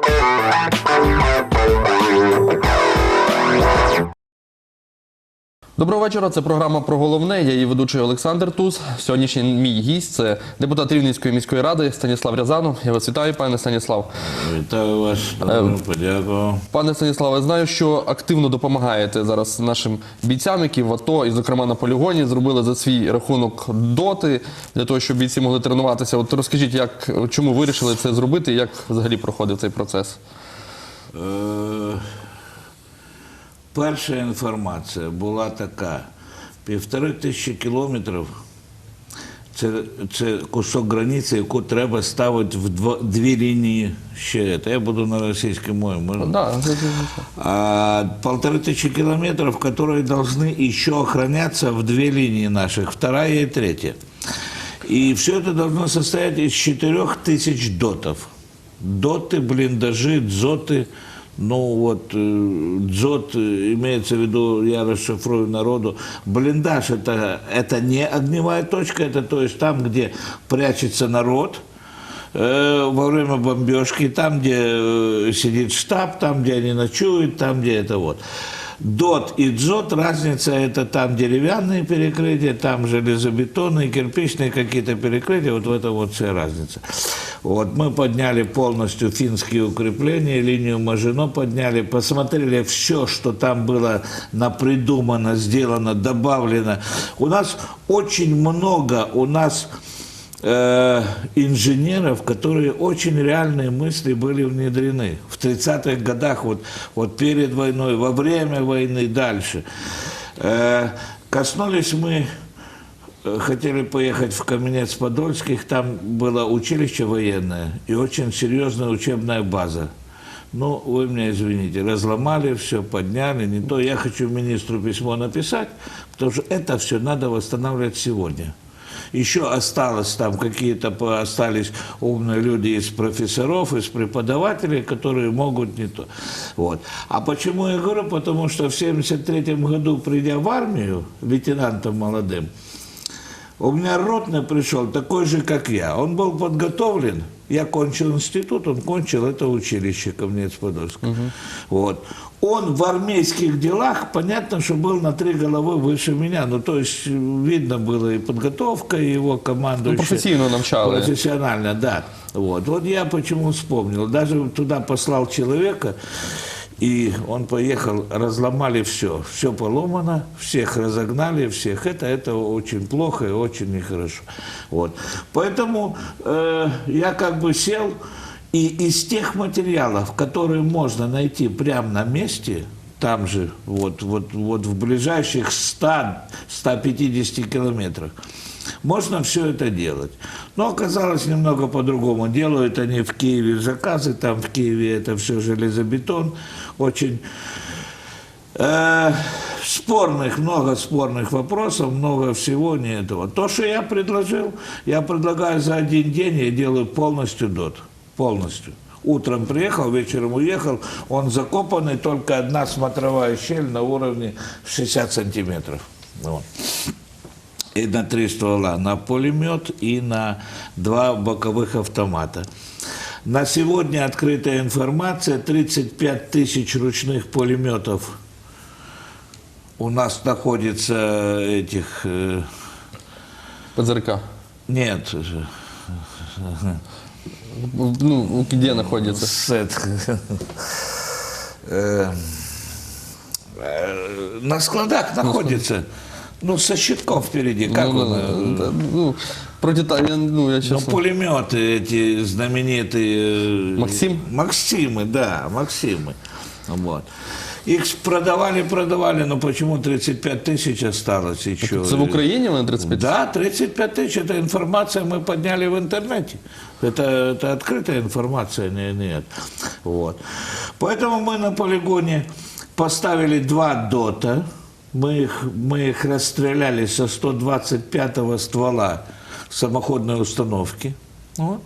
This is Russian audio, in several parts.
Thank you. Доброго вечора. Це програма про головне. Я її ведучий Олександр Туз. Сьогоднішній мій гість це депутат Рівненської міської ради Станіслав Рязанов. Я вас вітаю, пане Станіслав. Вітаю вас, добре, подякував. Пане Станіславе, знаю, що активно допомагаєте зараз нашим бійцям, які в АТО і, зокрема, на полігоні зробили за свій рахунок доти для того, щоб бійці могли тренуватися. От розкажіть, як чому вирішили це зробити, і як взагалі проходив цей процес? Е, Перша інформація була така: півтори тисячі кілометрів. Це, це кусок границі, яку треба ставити в дво- дві лінії ще. Я буду на російській мові. Можна? Да, це- це- А полторы тысячи километров, которые должны еще охраняться в две линии наших, вторая и третья. И все это должно состоять из четырех тысяч дотов. Доты, блиндажи, дзоты. ну вот, э, дзот э, имеется в виду, я расшифрую народу, блиндаж это, это не огневая точка, это то есть там, где прячется народ, э, во время бомбежки, там, где сидит штаб, там, где они ночуют, там, где это вот. Дот и дзот, разница это там деревянные перекрытия, там железобетонные, кирпичные какие-то перекрытия, вот в этом вот вся разница. Вот мы подняли полностью финские укрепления, линию Мажино подняли, посмотрели все, что там было напридумано, сделано, добавлено. У нас очень много, у нас э, инженеров, которые очень реальные мысли были внедрены в 30-х годах, вот, вот перед войной, во время войны, дальше. Э, коснулись мы, э, хотели поехать в Каменец-Подольских, там было училище военное и очень серьезная учебная база. Ну, вы меня извините, разломали все, подняли, не то. Я хочу министру письмо написать, потому что это все надо восстанавливать сегодня. Еще осталось там какие-то, остались умные люди из профессоров, из преподавателей, которые могут не то. Вот. А почему я говорю? Потому что в 73 году, придя в армию, лейтенантом молодым, у меня ротный пришел, такой же, как я. Он был подготовлен. Я кончил институт, он кончил это училище Камнец-Подольское. Вот. Он в армейских делах, понятно, что был на три головы выше меня. Ну, то есть, видно было и подготовка, и его команду. Ну, професійно навчали. Профессионально, да. Вот. вот я почему вспомнил. Даже туда послал человека, и он поехал, разломали все. Все поломано, всех разогнали, всех. Это, это очень плохо и очень нехорошо. Вот. Поэтому э, я как бы сел, и из тех материалов, которые можно найти прямо на месте, там же, вот, вот, вот в ближайших 100-150 километрах, можно все это делать. Но оказалось немного по-другому. Делают они в Киеве заказы, там в Киеве это все железобетон, очень э, спорных, много спорных вопросов, много всего не этого. То, что я предложил, я предлагаю за один день, я делаю полностью дот, полностью. Утром приехал, вечером уехал, он закопанный, только одна смотровая щель на уровне 60 сантиметров. Вот и на три ствола, на пулемет и на два боковых автомата. На сегодня открытая информация, 35 тысяч ручных пулеметов у нас находится этих... э, ПЗРК. нет, Ну, где находится? с это- э, э, на складах находится, ну, со щитком впереди, как ну, он? э, ну, да, ну, протита... я, ну, я Ну, честно... пулеметы эти знаменитые. э, Максим? Максимы, да, Максимы. Вот. Их продавали, продавали, но почему 35 тысяч осталось еще? Це в Україні вони 35? Да, 35 тысяч, это информация мы подняли в интернете. Это, это открытая информация, не, нет. Вот. Поэтому мы на полигоне поставили два дота, мы их, мы их расстреляли со 125-го ствола самоходной установки. Вот.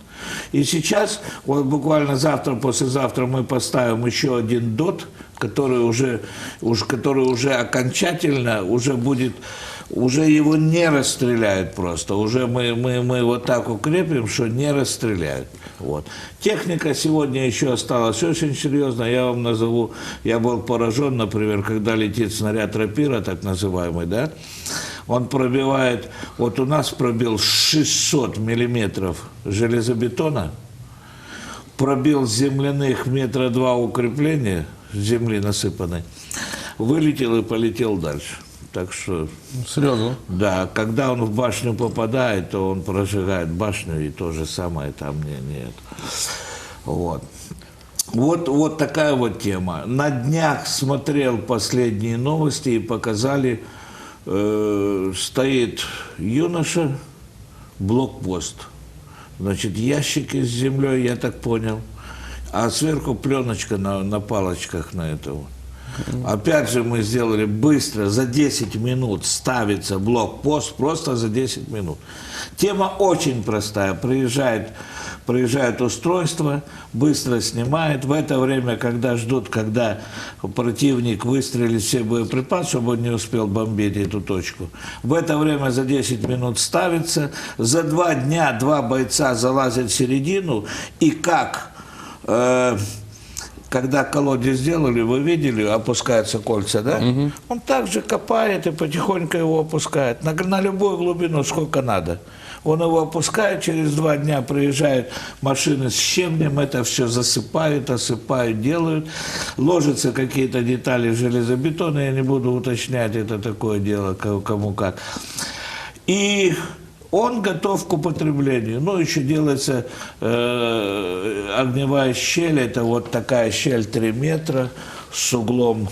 И сейчас, вот буквально завтра, послезавтра мы поставим еще один дот, который уже, уж, который уже окончательно уже будет, уже его не расстреляют просто. Уже мы, мы, мы вот так укрепим, что не расстреляют. Вот. Техника сегодня еще осталась очень серьезно. Я вам назову, я был поражен, например, когда летит снаряд рапира, так называемый, да, он пробивает, вот у нас пробил 600 миллиметров железобетона, пробил земляных метра два укрепления, земли насыпанной, вылетел и полетел дальше. Так что, Серйозно. да, когда он в башню попадает, то он прожигает башню, и то же самое там не, нет. Вот. Вот, вот такая вот тема. На днях смотрел последние новости и показали, э, стоит юноша, блокпост. Значит, ящики с землей, я так понял. А сверху пленочка на, на палочках на это вот. Опять же мы сделали быстро, за 10 минут ставится блокпост, просто за 10 минут. Тема очень простая. Приезжает, приезжает устройство, быстро снимает. В это время, когда ждут, когда противник выстрелит все боеприпасы, чтобы он не успел бомбить эту точку. В это время за 10 минут ставится. За два дня два бойца залазят в середину. И как... э, когда колодец сделали, вы видели, опускаются кольца, да? Он также копает и потихоньку его опускает. На, на любую глубину, сколько надо. Он его опускает, через два дня приезжают машины с щебнем, это все засыпают, осыпают, делают. Ложатся какие-то детали железобетона, я не буду уточнять, это такое дело, ко- кому как. И он готов к употреблению. Ну, еще делается э, огневая щель, это вот такая щель 3 метра с углом,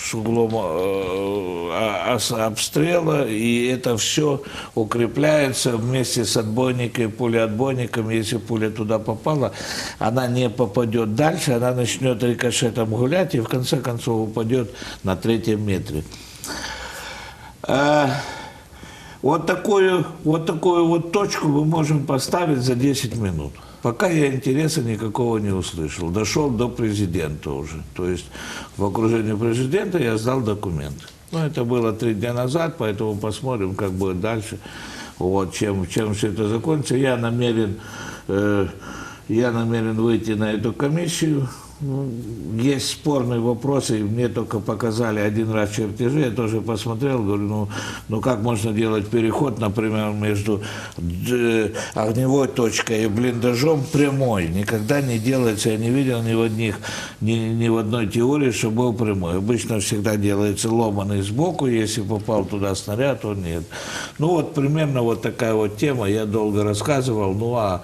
с углом э, а- ос- обстрела, и это все укрепляется вместе с отбойником пулеотбойником. Если пуля туда попала, она не попадет дальше, она начнет рикошетом гулять и в конце концов упадет на третьем метре. Вот такую, вот такую вот точку мы можем поставить за 10 минут. Пока я интереса никакого не услышал. Дошел до президента уже. То есть в окружении президента я сдал документы. Ну, это было три дня назад, поэтому посмотрим, как будет дальше. Вот, чем, чем все это закончится. Я намерен, э, я намерен выйти на эту комиссию. Ну, Есть спорные вопросы, мне только показали один раз чертежи, я тоже посмотрел, говорю, ну, ну как можно делать переход, например, между д- огневой точкой и блиндажом прямой. Никогда не делается, я не видел ни в, одних, ни, ни в одной теории, что был прямой. Обычно всегда делается ломаный сбоку, если попал туда снаряд, то нет. Ну вот примерно вот такая вот тема, я долго рассказывал, ну а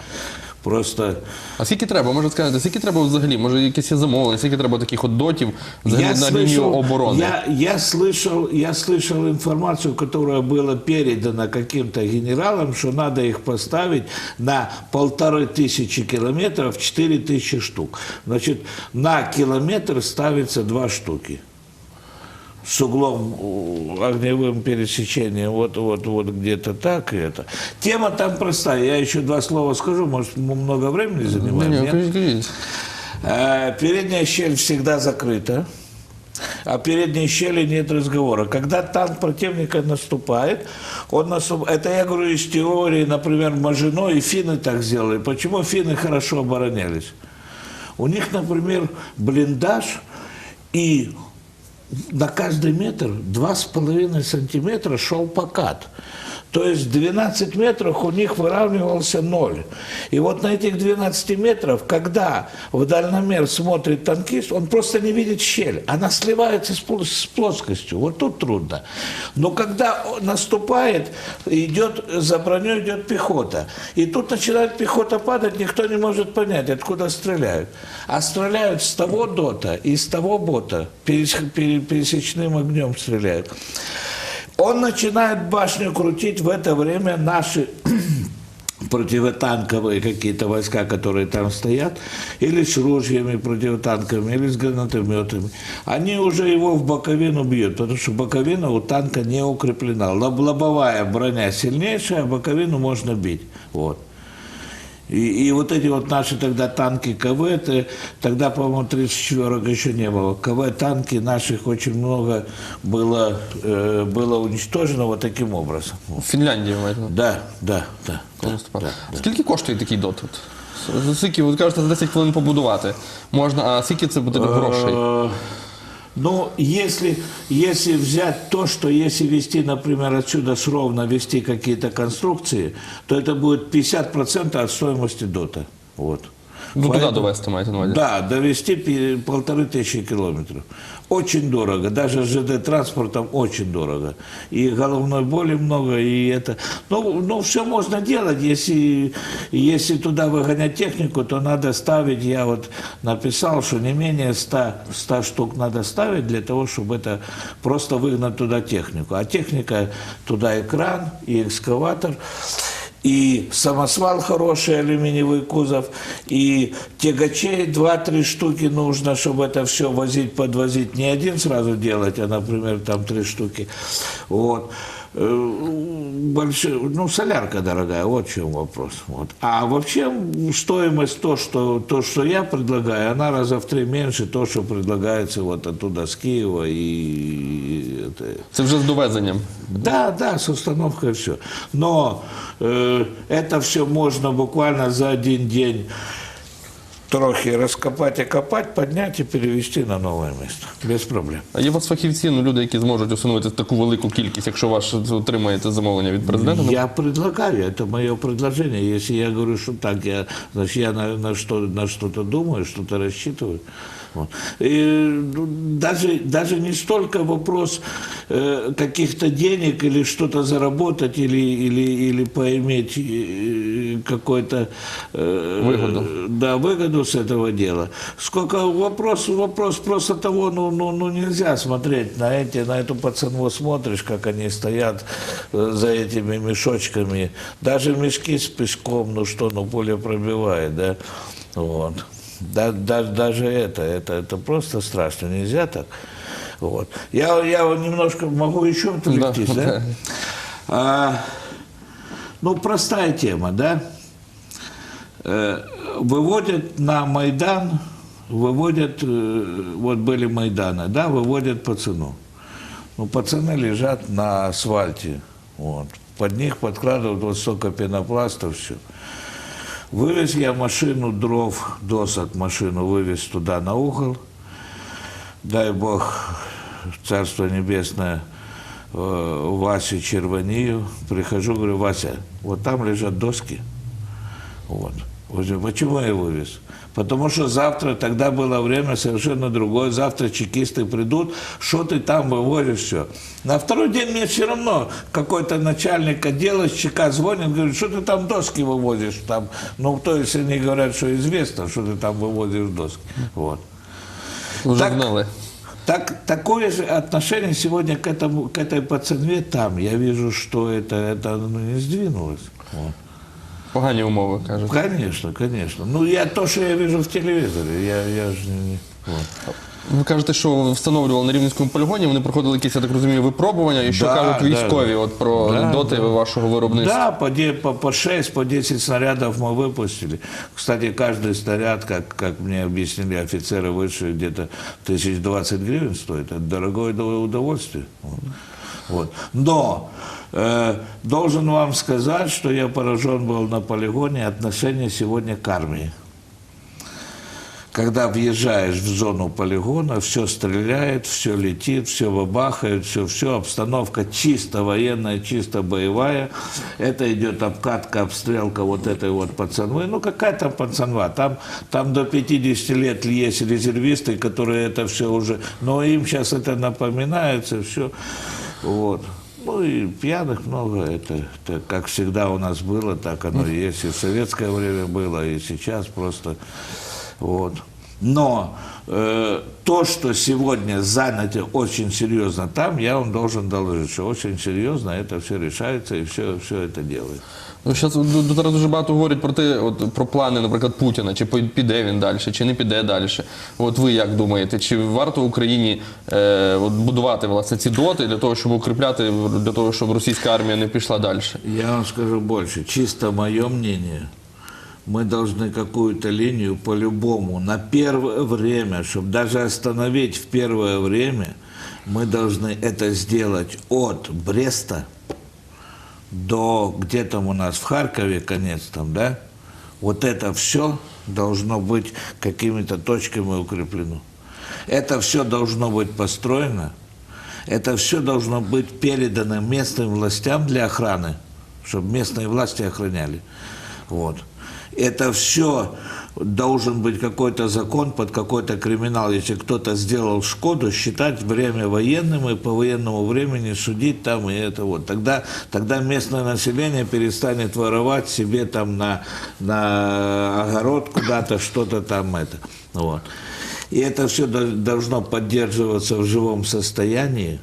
просто... А скільки треба? Може сказати, скільки треба взагалі? Може якесь є замовлення, скільки треба таких от дотів взагалі на лінію оборони? Я, я, слышал, я слышал информацию, которая была передана каким-то генералам, что надо их поставить на полторы тысячи километров, четыре тысячи штук. Значит, на километр ставится два штуки с углом э, огневым пересечением, вот, вот, вот где-то так и это. Тема там простая, я еще два слова скажу, может, мы много времени Ні, занимаем, ні, нет? кажіть, кажіть. Э, Передняя щель всегда закрыта. О передней щели нет разговора. Когда танк противника наступает, он наступ... это я говорю из теории, например, Мажино и финны так сделали. Почему финны хорошо оборонялись? У них, например, блиндаж и на каждый метр 2,5 сантиметра шел покат. То есть 12 метров у них выравнивался ноль. И вот на этих 12 метров, когда в дальномер смотрит танкист, он просто не видит щель. Она сливается с пл- с плоскостью. Вот тут трудно. Но когда наступает, идет, за броней идет пехота. И тут начинает пехота падать, никто не может понять, откуда стреляют. А стреляют с того дота и с того бота. Перес- пере- пересечным огнем стреляют. Он начинает башню крутить, в это время наши противотанковые какие-то войска, которые там стоят, или с ружьями противотанковыми, или с гранатометами, они уже его в боковину бьют, потому что боковина у танка не укреплена. Лоб- Лобовая броня сильнейшая, а боковину можно бить. Вот. И, и вот эти вот наши тогда танки КВ, это, тогда, по-моему, 34 еще не было. КВ танки наших очень много было, э, было уничтожено вот таким образом. В Фінляндії маєте. на увазі, Да, да, да. коли да, наступали. да, да. Скільки коштує такий дот? От? За скільки, ви кажете, за 10 хвилин побудувати можна, а скільки це буде грошей? Ну, если, если взять то, что если вести, например, отсюда с ровно вести какие-то конструкции, то это будет 50% от стоимости дота. Вот. Ну, туди Поэтому- довести маєте на увазі. Да, довести полторы тысячи километров. Очень дорого. Даже с ЖД транспортом очень дорого. И головной боли много, и это... Ну, ну все можно делать. Если, если туда выгонять технику, то надо ставить, я вот написал, что не менее 100, 100 штук надо ставить для того, чтобы это просто выгнать туда технику. А техника, туда экран и экскаватор и самосвал хороший, алюминиевый кузов, и тягачей 2-3 штуки нужно, чтобы это все возить, подвозить. Не один сразу делать, а, например, там 3 штуки. Вот. Э, Большой, ну, солярка дорогая, вот в чем вопрос. Вот. А вообще стоимость, то что, то, что я предлагаю, она раза в три меньше то, что предлагается вот оттуда с Киева и это, Це вже з довезенням. да, да, с установкой все. Но э, это все можно буквально за один день трохи раскопать и копать, поднять и перевести на новое место. Без проблем. А є у вас фахівці, ну люди, які зможуть усунути таку велику кількість, якщо ваш отримаєте замовлення від президента? ну, Я предлагаю, это мое предложение. Если я говорю, что так, я, значит, я на, на, что, на что-то думаю, что-то рассчитываю. Вот. И, ну, даже, даже не столько вопрос э, каких-то денег или что-то заработать, или, или, или поиметь э, какой-то э, Выгоду. да, выгоду с этого дела. Сколько вопрос, вопрос просто того, ну, ну, ну нельзя смотреть на эти, на эту пацанву смотришь, как они стоят э, за этими мешочками. Даже мешки с песком, ну что, ну поле пробивает, да. Вот. Да, да- даже это, это, это просто страшно, нельзя так. Вот. Я, я немножко могу еще отвлектись, Да, да? А, ну, простая тема, да? Э, Выводят на Майдан, выводят, э, вот были Майданы, да, выводят пацану. Ну, пацаны лежат на асфальте, вот. Под них подкрадывают вот столько пенопласта, все. Вывез я машину дров, досок машину вывез туда на угол. Дай Бог, Царство Небесное, э, Васе Червонию. Прихожу, говорю, Вася, вот там лежат доски. Вот. Почему я вывез? Потому что завтра, тогда было время совершенно другое, завтра чекисты придут, что ты там вывозишь, все. На второй день мне все равно какой-то начальник отдела с ЧК звонит, говорит, что ты там доски вывозишь там. Ну, то есть они говорят, что известно, что ты там вывозишь доски. Вот. Вже Так. Так, такое же отношение сегодня к, этому, к этой пацанве там. Я вижу, что это, это ну, не сдвинулось. Вот. Погані умови, кажуть. Конечно, конечно. Ну, я то, что я вижу в телевизоре, я, я же не... не- вот. Ви кажете, що встановлювали на Рівненському полігоні, вони проходили якісь, я так розумію, випробування, і що Да, кажуть да. військові от про Да, доти да. вашого виробництва. Да, по, де- по, по 6, по 10 снарядов мы выпустили. Кстати, каждый снаряд, как, как мне объяснили офицеры высшие, где-то 1020 гривен стоит. Это дорогое удов- удовольствие. Вот. Но э, должен вам сказать, что я поражен был на полигоне отношение сегодня к армии. Когда въезжаешь в зону полигона, все стреляет, все летит, все бабахает, все, все, обстановка чисто военная, чисто боевая. Это идет обкатка, обстрелка вот этой вот пацанвы. Ну, какая там пацанва? Там, там до 50 лет есть резервисты, которые это все уже... Но им сейчас это напоминается, все. Вот. Ну и пьяных много, это, это как всегда у нас было, так оно и есть, и в советское время было, и сейчас просто вот. Но э, то, что сегодня занято очень серьезно там, я вам должен доложить, что очень серьезно это все решается и все, все это делает. Ну, зараз зараз дуже багато говорять про те, от, про плани, наприклад, Путіна, чи пой- піде він далі, чи не піде далі. От ви як думаєте, чи варто Україні е, от, будувати власне ці доти для того, щоб укріпляти, для того, щоб російська армія не пішла далі? Я вам скажу больше. Чисто мое мнение, мы должны какую-то линию по-любому на первое время, чтобы даже остановить в первое время, мы должны это сделать от Бреста до где там у нас в Харькове конец там, да? Вот это все должно быть какими-то точками укреплено. Это все должно быть построено. Это все должно быть передано местным властям для охраны, чтобы местные власти охраняли. Вот. Это все должен быть какой-то закон под какой-то криминал. Если кто-то сделал шкоду, считать время военным и по военному времени судить там и это вот. Тогда, тогда местное население перестанет воровать себе там на, на огород куда-то что-то там это. Вот. И это все должно поддерживаться в живом состоянии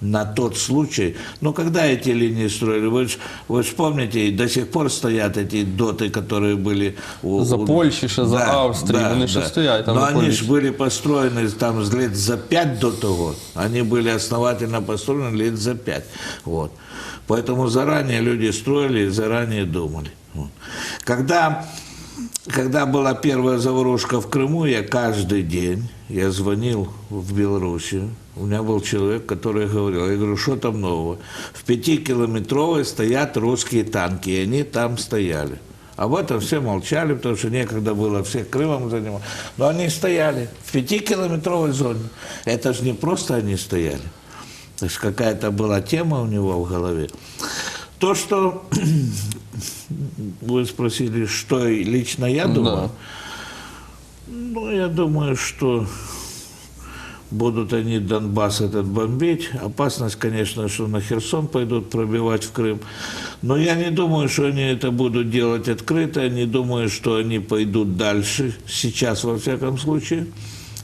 на тот случай. Но когда эти линии строили, вы же вы ж помните, и до сих пор стоят эти доты, которые были у, За у- Польщі ще, за Австрії, вони ще стоять там Но на они Польщі. же были построены там лет за пять до того. Они были основательно построены лет за пять. Вот. Поэтому заранее люди строили и заранее думали. Вот. Когда, когда была первая заварушка в Крыму, я каждый день, я звонил в Белоруссию, у меня был человек, который говорил, я говорю, что там нового? В пятикилометровой стоят русские танки, и они там стояли. Об этом все молчали, потому что некогда было всех Крымом заниматься. Но они стояли в пятикилометровой зоне. Это же не просто они стояли. То есть какая-то была тема у него в голове. То, что вы спросили, что лично я думаю, ну, я думаю, что будут они Донбасс этот бомбить. Опасность, конечно, что на Херсон пойдут пробивать в Крым. Но я не думаю, что они это будут делать открыто. Не думаю, что они пойдут дальше, сейчас во всяком случае.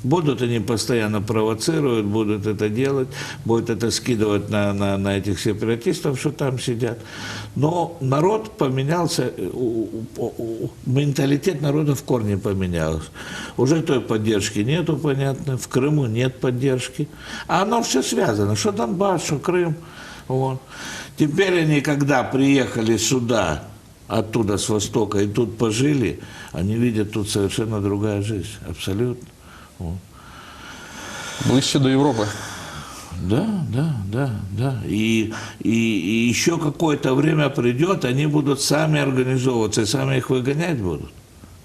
Будут они постоянно провоцировать, будут это делать, будут это скидывать на, на, на этих сепаратистов, что там сидят. Но народ поменялся, э, менталитет народа в корне поменялся. Уже той поддержки нету, понятно, в Крыму нет поддержки. А оно все связано, что Донбасс, что Крым. Вот. Теперь они, когда приехали сюда, оттуда, с Востока, и тут пожили, они видят тут совершенно другая жизнь, абсолютно. Вот. До Європи. Да, да, да, да. И, и, и еще какое-то время придет, они будут сами организовываться, и сами их выгонять будут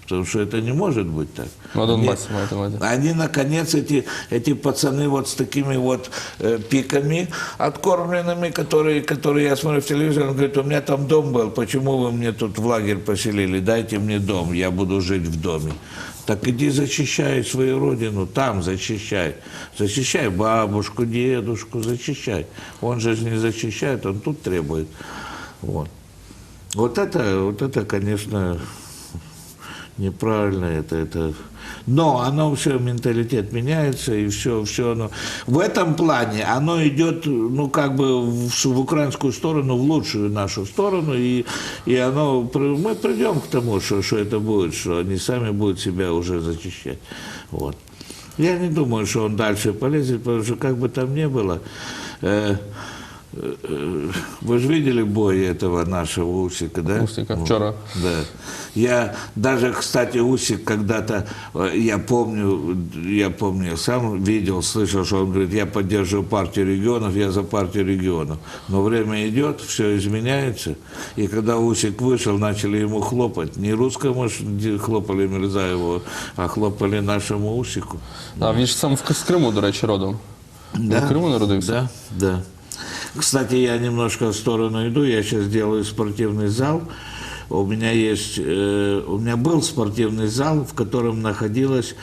Потому что это не может быть так. На Они- Донбасі маєте на увазі. они, наконец, эти, эти пацаны вот с такими вот э, пиками откормленными, которые, которые я смотрю в телевизоре, он говорит, у меня там дом был, почему вы мне тут в лагерь поселили, дайте мне дом, я буду жить в доме. Так иди защищай свою родину, там защищай. Защищай бабушку, дедушку, защищай. Он же не защищает, он тут требует. Вот. Вот это, вот это, конечно, неправильно это, это. Но оно все, менталитет меняется, и все, все оно. В этом плане оно идет, ну, как бы в, в украинскую сторону, в лучшую нашу сторону, и, и оно, мы придем к тому, что, что это будет, что они сами будут себя уже защищать. Вот. Я не думаю, что он дальше полезет, потому что как бы там ни было, э, вы же видели бой этого нашего Усика, да? Усика, Вот. вчера. Да. Я даже, кстати, Усик когда-то, э, я помню, я помню, сам видел, слышал, что он говорит, я поддерживаю партию регионов, я за партию регионов. Но время идет, все изменяется. И когда Усик вышел, начали ему хлопать. Не русскому хлопали Мирзаеву, а хлопали нашему Усику. А він ж сам в- з Криму, до речі, родом. Да. В Криму народився? Да, да. Кстати, я немножко в сторону иду. Я сейчас делаю спортивный зал. У меня есть, э, у меня был спортивный зал, в котором находилась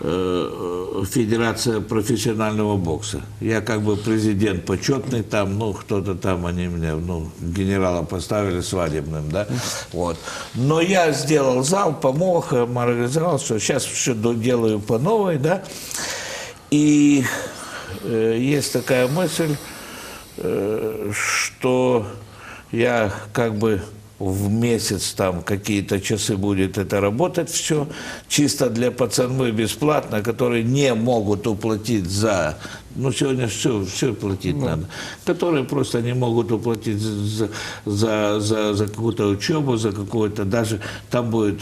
э, Федерация профессионального бокса. Я как бы президент почетный там, ну, кто-то там, они меня, ну, генерала поставили свадебным, да, вот. Но я сделал зал, помог, организовал, все, сейчас все делаю по новой, да, и э, есть такая мысль, что я как бы в месяц там какие-то часы будет это работать все, чисто для пацанов бесплатно, которые не могут уплатить за, ну сегодня все, все платить надо, которые просто не могут уплатить за, за, за, за какую-то учебу, за какую-то, даже там будет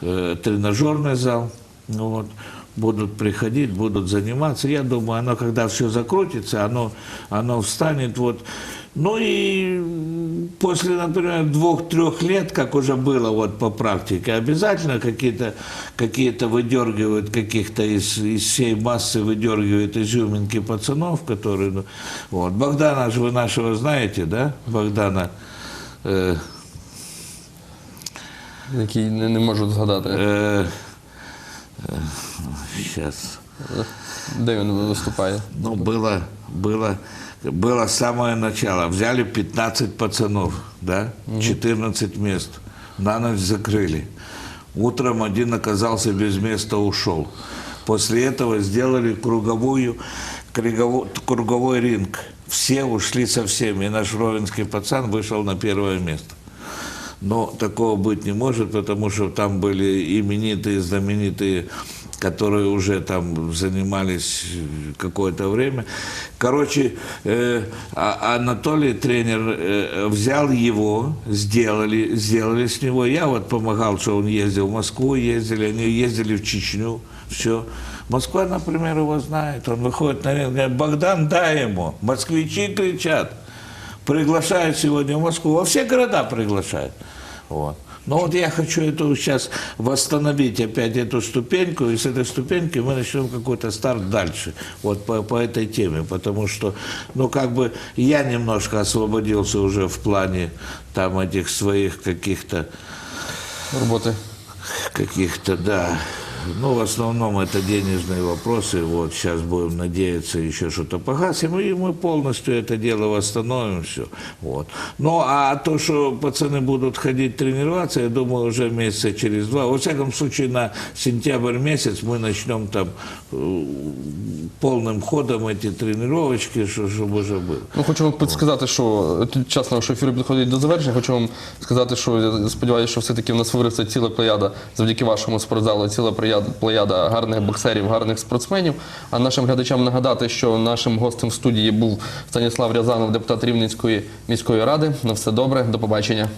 э, тренажерный зал, ну вот. Будут приходить, будут заниматься. Я думаю, оно, когда все закрутится, оно, оно встанет вот. Ну и после, например, двух-трех лет, как уже было вот по практике, обязательно какие-то какие выдергивают, каких-то из, из всей массы выдергивают изюминки пацанов, которые... ну, Вот. Богдана же вы нашего знаете, да? Богдана... э, Який не, не можу згадати. э, сейчас. Де він виступає? Ну, было, было, было самое начало. Взяли 15 пацанов, да, 14 мест. На ночь закрыли. Утром один оказался без места, ушел. После этого сделали круговую, круговой, круговой ринг. Все ушли со всеми. И наш ровенский пацан вышел на первое место. Но такого быть не может, потому что там были именитые, знаменитые, которые уже там занимались какое-то время. Короче, э, а- Анатолий, тренер, э, взял его, сделали, сделали с него. Я вот помогал, что он ездил в Москву, ездили, они ездили в Чечню, все. Москва, например, его знает. Он выходит на ринг, говорит, Богдан, дай ему. Москвичи кричат приглашают сегодня в Москву, во все города приглашают. Вот. Но вот я хочу эту сейчас восстановить опять эту ступеньку, и с этой ступеньки мы начнем какой-то старт дальше, вот по, по этой теме, потому что, ну, как бы я немножко освободился уже в плане там этих своих каких-то Роботи. каких-то, да. Ну, в основном это денежные вопросы. Вот сейчас будем надеяться еще что-то погасим, и мы полностью это дело восстановим все. Вот. Ну, а то, что пацаны будут ходить тренироваться, я думаю, уже месяца через два. Во всяком случае, на сентябрь месяц мы начнем там э, полным ходом эти тренировочки, что- чтобы уже было. Ну, хочу вам підсказати, що тут час нашого ефіру підходить до завершення. Хочу вам сказати, що я сподіваюся, що все-таки в нас виросте ціла плеяда завдяки вашому спортзалу, ціла плеяда, плеяда гарних боксерів, гарних спортсменів. А нашим глядачам нагадати, що нашим гостем в студії був Станіслав Рязанов, депутат Рівненської міської ради. На все добре, до побачення.